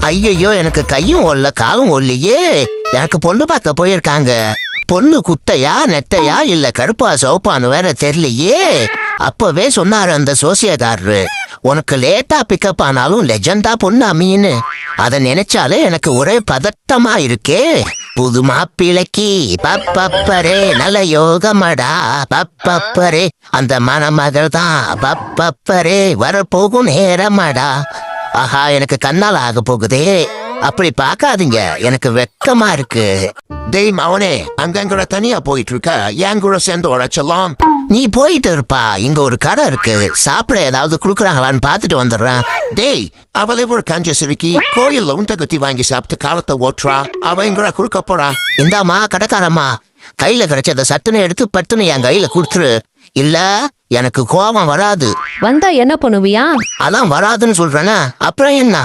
ஐயையோ எனக்கு கையும் ஒல்ல காலும் ஒல்லையே. எனக்கு பொண்ணு பார்க்க போயிருக்காங்க. பொண்ணு குட்டையா நெட்டையா இல்ல கருப்பா சோப்பான்னு வேற தெரியலையே. அப்பவே சொன்னாரு அந்த சோசியக்காரரு உனக்கு லேட்டா பிக்கப் ஆனாலும் லெஜண்டா பொண்ணு அமீன்னு. அதை நினைச்சாலே எனக்கு ஒரே பதட்டமா இருக்கே. புது மாப்பிளைக்கு பப்பப்பரே நல்ல யோகமடா பப்பப்பரே. அந்த மணமகள் தான் பப்பப்பரே வரப்போகும் நேரமடா. ஆஹா எனக்கு கண்ணால் ஆக போகுதே. அப்படி பார்க்காதீங்க எனக்கு வெக்கமா இருக்கு. டேய் மவனே அங்கங்கூட தனியா போயிட்டு இருக்க என் கூட சேர்ந்து உழைச்சலாம்? நீ போயிட்டு இருப்பா. இங்க ஒரு கடை இருக்கு. சாப்பிட ஏதாவது குடுக்குறாங்களான்னு பார்த்துட்டு வந்துடுறேன். டேய் அவளை ஒரு கஞ்ச சிறுக்கி கோயில்ல உண்ட கத்தி வாங்கி சாப்பிட்டு காலத்தை ஓட்டுறா. அவ எங்கூட குறுக்க போறா. இந்தாம்மா கடைக்காரம்மா. கையில கிடைச்சத சட்டுன்னு எடுத்து பட்டுன்னு என் கையில கொடுத்துரு. இல்ல எனக்கு கோபம் வராது. வந்தா என்ன பண்ணுவியா? அதான் வராதுன்னு சொல்றேனா அப்புறம் என்ன?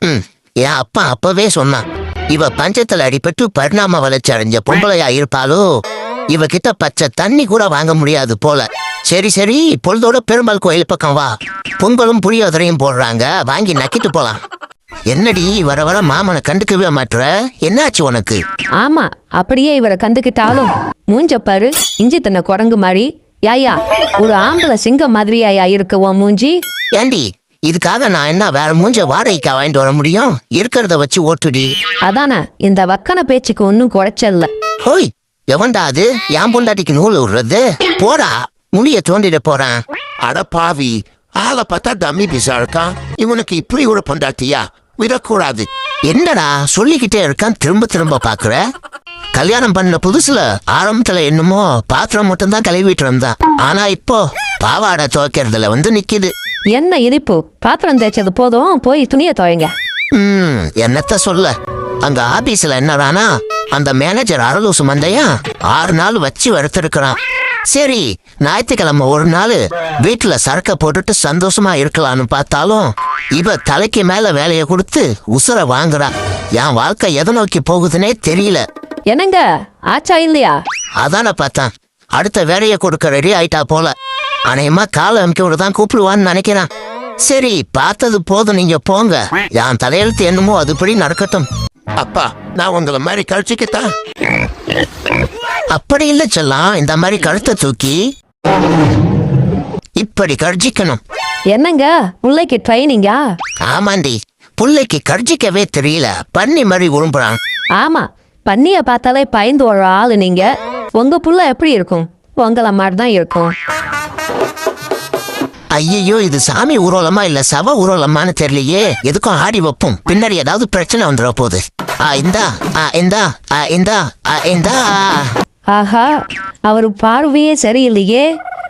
ம் என் அப்பா அப்பவே சொன்னான். இவ பஞ்சத்துல அடிபட்டு பரிணாம வளர்ச்சி அடைஞ்ச பொம்பளையா இருப்பாளோ இவகிட்ட பச்சை தண்ணி கூட வாங்க முடியாது போல. சரி சரி பொழுதோட பெருமாள் கோயில் பக்கம் வா. பொங்கலும் புளியோதரையும் போடுறாங்க. வாங்கி நக்கிட்டு போலாம். என்னடி வர வர மாமனை கண்டுக்கவே மாட்டுற என்னாச்சு உனக்கு? ஆமா அப்படியே இவரை கண்டுக்கிட்டாலும். மூஞ்ச பாரு இஞ்சி தன்னை குரங்கு மாதிரி. யாயா ஒரு ஆம்பளை சிங்கம் மாதிரியாயா இருக்கு உன் மூஞ்சி? ஏண்டி இதுக்காக நான் என்ன வேற மூஞ்ச வாடகைக்கா வாங்கிட்டு வர முடியும்? இருக்கிறத வச்சு ஓட்டுடி. அதானே இந்த வக்கன பேச்சுக்கு ஒன்னும் குறைச்சல்ல. ஹோய் எவன்டா அது? என் பொண்டாட்டிக்கு நூல் விடுறது போடா முடிய தோண்டிட போறான். அட பாவி ஆளை பார்த்தா டம்மி பிசா இருக்கான். இவனுக்கு இப்படி ஒரு பொண்டாட்டியா? விடக்கூடாது. என்னடா சொல்லிக்கிட்டே இருக்கான் திரும்ப திரும்ப பாக்குற கல்யாணம் பண்ண புதுசுல ஆரம்பத்துல என்னமோ பாத்திரம் மட்டும் தான் கழுவிட்டு இருந்தான் ஆனா இப்போ பாவாடை துவைக்கிறதுல வந்து நிக்குது. என்ன இனிப்பு? பாத்திரம் தேய்ச்சது போதும் போய் துணியை துவைங்க. ம் என்னத்த சொல்ல? அங்க ஆபீஸ்ல என்னடானா அந்த மேனேஜர் அரலூசு மந்தையா ஆறு நாள் வச்சு வறுத்திருக்கிறான். சரி ஞாயிற்றுக்கிழமை ஒரு நாள் வீட்டுல சரக்க போட்டுட்டு சந்தோஷமா இருக்கலாம்னு பார்த்தாலும் இவ தலைக்கு மேல வேலையை கொடுத்து உசுர வாங்குறா. என் வாழ்க்கை எதை நோக்கி போகுதுன்னே தெரியல. என்னங்க? ஆச்சா இல்லையா? அதான பார்த்தேன். அடுத்த வேலையை கொடுக்க ரெடி ஆயிட்டா போல. அநேகமா கால அமுக்கி தான் கூப்பிடுவான்னு நினைக்கிறேன். சரி பார்த்தது போதும் நீங்க போங்க. என் தலையெழுத்து என்னமோ அதுபடி நடக்கட்டும். அப்பா நான் உங்களை மாதிரி கழிச்சுக்கிட்டா? அப்படி இல்ல செல்லம் இந்த மாதிரி கழுத்தை தூக்கி இப்படி கர்ஜிக்கணும். என்னங்க? பிள்ளைக்கு ட்ரைனிங்கா ஆமாண்டி புள்ளைக்கு கர்ஜிக்கவே தெரியல. பண்ணி மாதிரி உரும்புறான். ஆமா பன்னிய பார்த்தாலே பயந்து ஒரு ஆளு நீங்க. உங்க புள்ள எப்படி இருக்கும்? உங்கள மாதிரி தான் இருக்கும். ஐயையோ இது சாமி ஊர்வலமா இல்ல சவ ஊர்வலமான்னு தெரியலையே. எதுக்கும் ஆடி வைப்போம். பின்னாடி ஏதாவது பிரச்சனை வந்துட போகுது. ஆ இந்தா ஆ இந்தா ஆ இந்தா ஆ இந்தா. ஆஹா அவர் பார்வையே சரியில்லையே.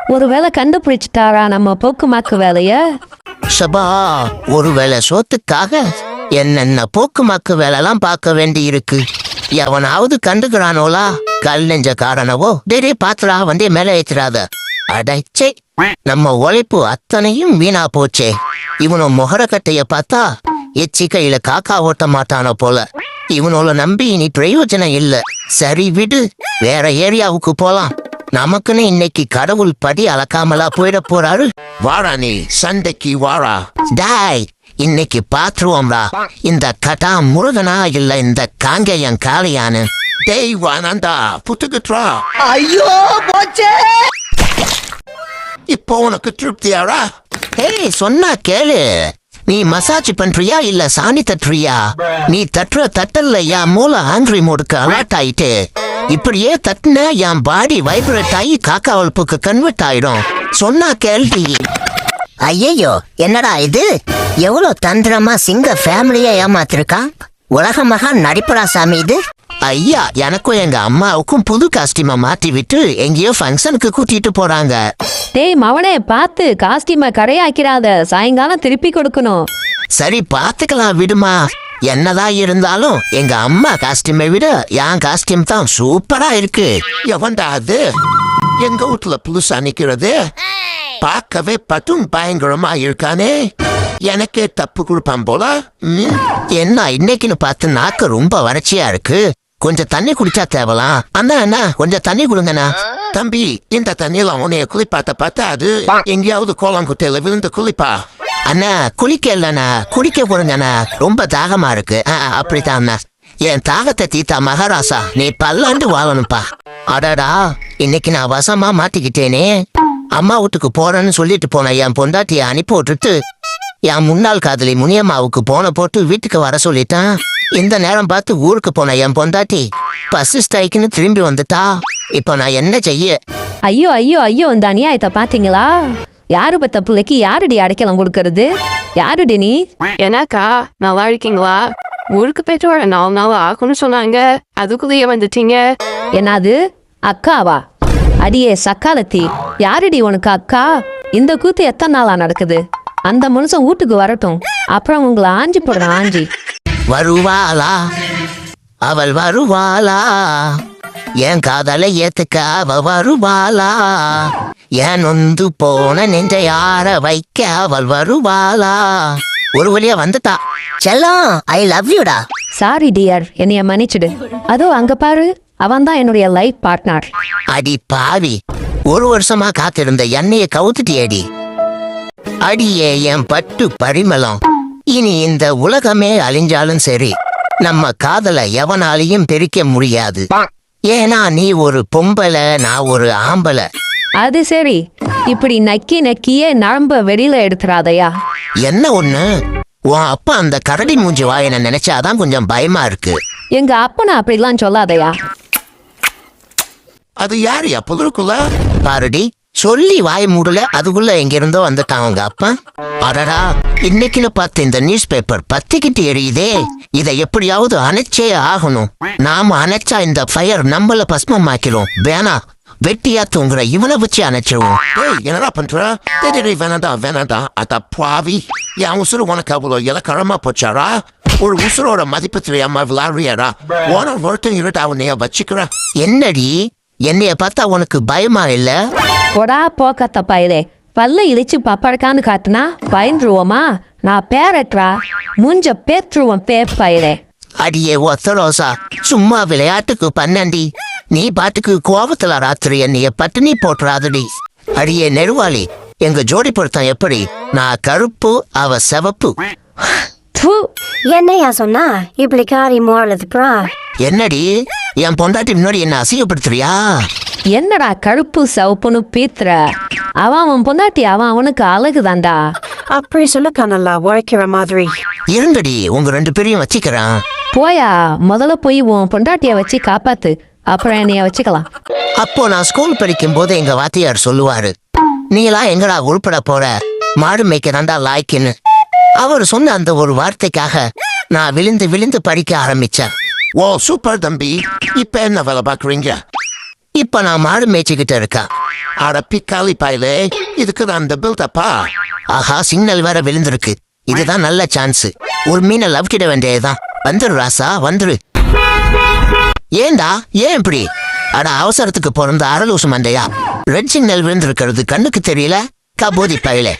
ஒருவேளை கண்டுபிடிச்சிட்டாரா நம்ம போக்குமாக்கு வேலைய? சபா ஒருவேளை சோத்துக்காக என்னென்ன போக்குமாக்கு வேலைலாம் பார்க்க வேண்டி இருக்கு எவனாவது கண்டுக்கிறானோலா? கல் நெஞ்ச காரணவோ? டேரே பாத்திரா வந்து மேலே ஏத்துறாத அடைச்சே நம்ம உழைப்பு அத்தனையும் வீணா போச்சே. இவனும் முகரக்கட்டைய பார்த்தா எச்சிக்கையில காக்கா ஓட்ட மாட்டானோ போல. இவனோட நம்பி இனி பிரயோஜனம் இல்ல. சரி விடு வேற ஏரியாவுக்கு போலாம். நமக்குன்னு இன்னைக்கு கடவுள் படி அளக்காமலா போயிட போறாரு. வாடா நீ சண்டைக்கு வாடா. டாய் இன்னைக்கு பாத்துருவோம்டா. இந்த கட்டா முருகனா இல்ல இந்த காங்கேயன் காளியானு. டேய் வானந்தா புத்துக்குட்ரா ஐயோ போச்சே! இப்போ உனக்கு திருப்தியாடா? ஏய் சொன்னா கேளு. நீ மசாஜ் பண்றியா இல்ல சாணி தட்டுறியா? நீ தட்டுற தட்டல்ல என் மூளை ஆங்கிரி மோடுக்கு அலர்ட் ஆயிட்டு. இப்படியே தட்டின என் பாடி வைப்ரேட் ஆகி காக்கா வளப்புக்கு கன்வெர்ட் ஆயிடும். சொன்னா கேள்வி. ஐயையோ என்னடா இது? எவ்வளவு தந்திரமா சிங்க ஃபேமிலியா ஏமாத்திருக்கான் உலக மகா நடிப்படா சாமி இது. ஐயா எனக்கும் எங்க அம்மாவுக்கும் புது காஸ்டியூமை மாட்டி விட்டு எங்கேயோ ஃபங்க்ஷனுக்கு கூட்டிட்டு போறாங்க. டேய் மவனே பார்த்து காஸ்டியூமை கரையாக்கிறாத. சாயங்காலம் திருப்பி கொடுக்கணும். சரி பாத்துக்கலாம் விடுமா. என்னதான் இருந்தாலும் எங்க அம்மா காஸ்டியூமை விட என் காஸ்டியூம் தான் சூப்பரா இருக்கு. எவன்டா அது? எங்க வீட்டுல புதுசா நிக்கிறது. பார்க்கவே பட்டும் பயங்கரமா இருக்கானே. எனக்கே தப்பு கொடுப்பான் போல. என்ன இன்னைக்குன்னு பார்த்து நாக்கு ரொம்ப வறட்சியா இருக்கு. கொஞ்சம் தண்ணி குடிச்சா தேவலாம். அண்ணா அண்ணா கொஞ்சம் தண்ணி கொடுங்கண்ணா. தம்பி இந்த தண்ணியில உன்னைய குளிப்பாத்த பார்த்தா அது எங்கேயாவது கோலம் குட்டையில விழுந்து குளிப்பா. அண்ணா குளிக்கலண்ணா குடிக்க போறேங்கண்ணா. ரொம்ப தாகமா இருக்கு. அப்படித்தான் அண்ணா. என் தாகத்தை தீத்தா மகாராசா. நீ பல்லாண்டு வாழணும்ப்பா. அடடா இன்னைக்கு நான் வசமா மாட்டிக்கிட்டேனே. அம்மா வீட்டுக்கு போறேன்னு சொல்லிட்டு போன என் பொண்டாட்டியை அனுப்பி விட்டுட்டு என் முன்னாள் காதலி முனியம்மாவுக்கு போன போட்டு வீட்டுக்கு வர சொல்லிட்டான். இந்த நேரம் பார்த்து ஊருக்கு போன என் பொண்டாட்டி. பஸ் ஸ்ட்ரைக்குன்னு திரும்பி வந்துட்டா. இப்போ நான் என்ன செய்ய? ஐயோ ஐயோ ஐயோ இந்த அநியாயத்தை பாத்தீங்களா யாரு பத்த பிள்ளைக்கு யாருடி அடைக்கலம் கொடுக்கறது? யாருடி நீ? என்னக்கா நல்லா இருக்கீங்களா? ஊருக்கு போயிட்டு வர நாலு நாள் ஆகும்னு சொன்னாங்க. அதுக்குள்ளேயே வந்துட்டீங்க. என்னது? அக்காவா? அடியே சக்காலத்தி. யாருடி உனக்கு அக்கா? இந்த கூத்து எத்தனை நாளா நடக்குது? அந்த மனுஷன் வீட்டுக்கு வரட்டும். அப்புறம் உங்களை ஆஞ்சி போடுறேன் ஆஞ்சி. வருவாளா? அவள் வருவாளா? என் காதலை ஏத்துக்க அவ வருவாளா? ஏன் நொந்து போன நெஞ்சை யார வைக்க அவள் வருவாளா? ஒரு வழியா வந்துட்டா. செல்லம் ஐ லவ் யூடா சாரி டியர் என்னைய மன்னிச்சிடு. அதோ அங்க பாரு. அவன் தான் என்னுடைய லைஃப் பார்ட்னர் அடி பாவி. ஒரு வருஷமா காத்திருந்த எண்ணெய கவுத்துட்டியேடி. அடியே என் பட்டு பரிமளம். இனி இந்த உலகமே அழிஞ்சாலும் சரி நம்ம காதலை எவனாலையும் பிரிக்க முடியாது. ஏன்னா நீ ஒரு பொம்பளை நான் ஒரு ஆம்பளை. அது சரி. இப்படி நக்கி நக்கியே நரம்ப வெளியில எடுத்துறாதையா. என்ன ஒண்ணு? உன் அப்பா அந்த கரடி மூஞ்சி வாயனை நினைச்சாதான் கொஞ்சம் பயமா இருக்கு. எங்க அப்பனை அப்படிலாம் சொல்லாதையா. அது யாரியா புதருக்குள்ள பாருடி சொல்லி வாய் மூடல. அதுக்குள்ள எங்க இருந்தோ வந்துட்டான் அவங்க அப்பா. அடடா இன்னைக்குன்னு பார்த்து இந்த நியூஸ் பேப்பர் பத்திக்கிட்டு எரியுதே. இதை எப்படியாவது அணைச்சே ஆகணும். நாம அணைச்சா இந்த ஃபயர் நம்மள பஸ்மமாக்கிறோம் வேணா வெட்டியா தூங்குற இவனை வச்சு அணைச்சிருவோம். ஏய் என்னடா பண்ற? டேய், வேணாடா வேணாடா அத பாவி. என் உசுறு உனக்கு அவ்வளோ இலக்கழமா போச்சாரா ஒரு உசுரோட மதிப்பு தெரியாம விளாடுறியாரா உன ஒருத்தன் இருட்டா உன்னைய வச்சுக்கிற என்னடி? என்னைய பார்த்தா உனக்கு பயமா இல்லை? பொடா போக்கத்த பயலே. பல்ல இழிச்சு பப்படக்கான்னு காட்டுனா பயந்துருவோமா? நான் பேரட்ரா மூஞ்ச பேத்துருவோம் பேர் பயலே. அடியே ஒத்தரோசா சும்மா விளையாட்டுக்கு பன்னண்டி நீ பாட்டுக்கு கோபத்துல ராத்திரி என்னைய பட்டினி போட்டுறாதடி. அடியே நெருவாளி எங்க ஜோடி பொருத்தம் எப்படி? நான் கருப்பு அவ சிவப்பு. தூ. என்னையா சொன்னா? இப்படி காரி மோளதுப்புறா என்னடி என் பொண்டாட்டி முன்னாடி என்ன அசிங்கப்படுத்துறியா? என்னடா கருப்பு சிவப்புன்னு பீத்துற? அவன் அவன் பொண்டாட்டி அவன் அவனுக்கு அழகு தான்டா அப்படி சொல்ல கனலா உழைக்கிற மாதிரி. இருங்கடி உங்க ரெண்டு பேரையும் வச்சுக்கிறேன். போயா முதல்ல போய் உன் பொண்டாட்டிய வச்சு காப்பாத்து. அப்புறம் என்னைய வச்சுக்கலாம். அப்போ நான் ஸ்கூல் படிக்கும் போது எங்க வாத்தியார் சொல்லுவாரு நீலாம் எங்கடா உள்பட போற? மாடு மேய்க்கதாண்டா லாய்க்குன்னு. அவர் சொன்ன அந்த ஒரு வார்த்தைக்காக நான் விழுந்து விழுந்து படிக்க ஆரம்பிச்சேன். ஓ சூப்பர் தம்பி. இப்ப என்ன வேலை பாக்குறீங்க இப்ப நான் மாடு மேய்ச்சிக்கிட்டு இருக்கேன். அட பிக்காலி பாயிலே இதுக்கு தான் அந்த பில்டப்பா ஆஹா சிக்னல் வேற விழுந்திருக்கு. இதுதான் நல்ல சான்ஸ் ஒரு மீனை லவ்கிட வேண்டியதுதான். வந்துரு ராசா வந்துரு. ஏண்டா ஏன் இப்படி? அட அவசரத்துக்கு பிறந்த அரலூசு மண்டையா? ரெட் சிக்னல் விழுந்திருக்கிறது கண்ணுக்கு தெரியல? கபோதி பயிலே.